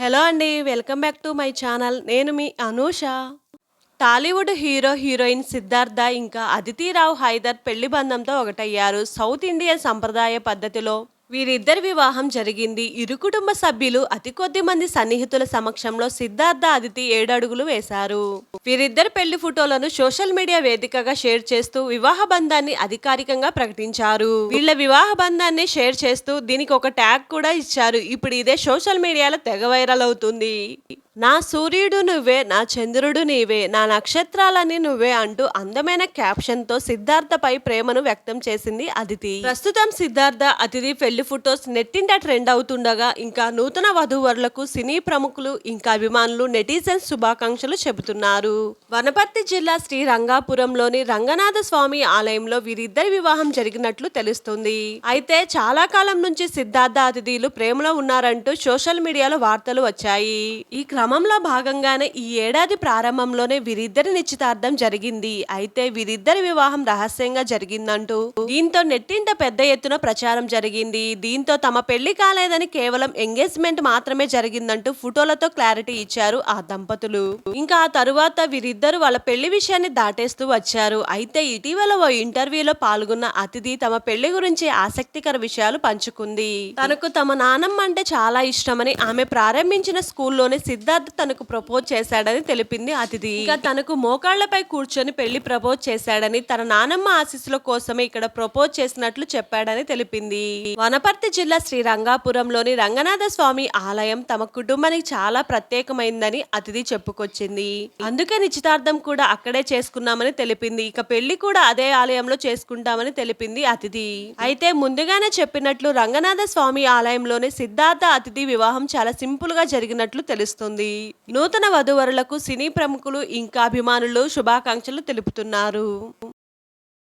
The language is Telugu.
హలో అండి welcome back to my channel. నేను మీ అనూష. టాలీవుడ్ హీరో హీరోయిన్ సిద్ధార్థ ఇంకా అదితిరావు హైదర్ పెళ్ళి బంధంతో ఒకటయ్యారు. సౌత్ ఇండియన్ సంప్రదాయ పద్ధతిలో వీరిద్దరి వివాహం జరిగింది. ఇరు కుటుంబ సభ్యులు అతి కొద్ది మంది సన్నిహితుల సమక్షంలో సిద్ధార్థ అదితి ఏడడుగులు వేశారు. వీరిద్దరి పెళ్ళి ఫోటోలను సోషల్ మీడియా వేదికగా షేర్ చేస్తూ వివాహ బంధాన్ని అధికారికంగా ప్రకటించారు. వీళ్ళ వివాహ బంధాన్ని షేర్ చేస్తూ దీనికి ఒక ట్యాగ్ కూడా ఇచ్చారు. ఇప్పుడు ఇదే సోషల్ మీడియాలో తెగ వైరల్ అవుతుంది. నా సూర్యుడు నువ్వే నా చంద్రుడు నీవే నా నక్షత్రాలని నువ్వే అంటూ అందమైన క్యాప్షన్తో సిద్ధార్థపై ప్రేమను వ్యక్తం చేసింది అదితి. ప్రస్తుతం సిద్ధార్థ అతిథి పెళ్ళి ఫొటోస్ నెట్టింట ట్రెండ్ అవుతుండగా ఇంకా నూతన వధూవరులకు సినీ ప్రముఖులు ఇంకా అభిమానులు నెటిజన్స్ శుభాకాంక్షలు చెబుతున్నారు. వనపర్తి జిల్లా శ్రీ రంగాపురంలోని రంగనాథ స్వామి ఆలయంలో వీరిద్దరి వివాహం జరిగినట్లు తెలుస్తుంది. అయితే చాలా కాలం నుంచి సిద్ధార్థ అతిథులు ప్రేమలో ఉన్నారంటూ సోషల్ మీడియాలో వార్తలు వచ్చాయి. ఈ క్రమంలో భాగంగానే ఈ ఏడాది ప్రారంభంలోనే వీరిద్దరి నిశ్చితార్థం జరిగింది. అయితే వీరిద్దరి వివాహం రహస్యంగా జరిగిందంటూ దీంతో నెట్టింట పెద్ద ఎత్తున ప్రచారం జరిగింది. దీంతో తమ పెళ్ళి కాలేదని కేవలం ఎంగేజ్మెంట్ మాత్రమే జరిగిందంటూ ఫోటోలతో క్లారిటీ ఇచ్చారు ఆ దంపతులు. ఇంకా ఆ తరువాత వీరిద్దరు వాళ్ళ పెళ్ళి విషయాన్ని దాటేస్తూ వచ్చారు. అయితే ఇటీవల ఓ ఇంటర్వ్యూలో పాల్గొన్న అతిథి తమ పెళ్ళి గురించి ఆసక్తికర విషయాలు పంచుకుంది. తనకు తమ నానమ్మ అంటే చాలా ఇష్టమని ఆమె ప్రారంభించిన స్కూల్లోనే సిద్ధార్థ్ తనకు ప్రపోజ్ చేశాడని తెలిపింది అతిథి. ఇంకా తనకు మోకాళ్ళపై కూర్చొని పెళ్ళి ప్రపోజ్ చేశాడని తన నానమ్మ ఆశీస్సుల కోసమే ఇక్కడ ప్రపోజ్ చేసినట్లు చెప్పాడని తెలిపింది. వనపర్తి జిల్లా శ్రీ రంగాపురంలోని రంగనాథ స్వామి ఆలయం తమ కుటుంబానికి చాలా ప్రత్యేకమైందని అతిథి చెప్పుకొచ్చింది. అందుకే నిశ్చితార్థం కూడా అక్కడే చేసుకున్నామని తెలిపింది. ఇక పెళ్ళి కూడా అదే ఆలయంలో చేసుకుంటామని తెలిపింది అతిథి. అయితే ముందుగానే చెప్పినట్లు రంగనాథ స్వామి ఆలయంలోనే సిద్ధార్థ అతిథి వివాహం చాలా సింపుల్గా జరిగినట్లు తెలుస్తుంది. నూతన వధువరులకు సినీ ప్రముఖులు ఇంకా అభిమానులు శుభాకాంక్షలు తెలుపుతున్నారు.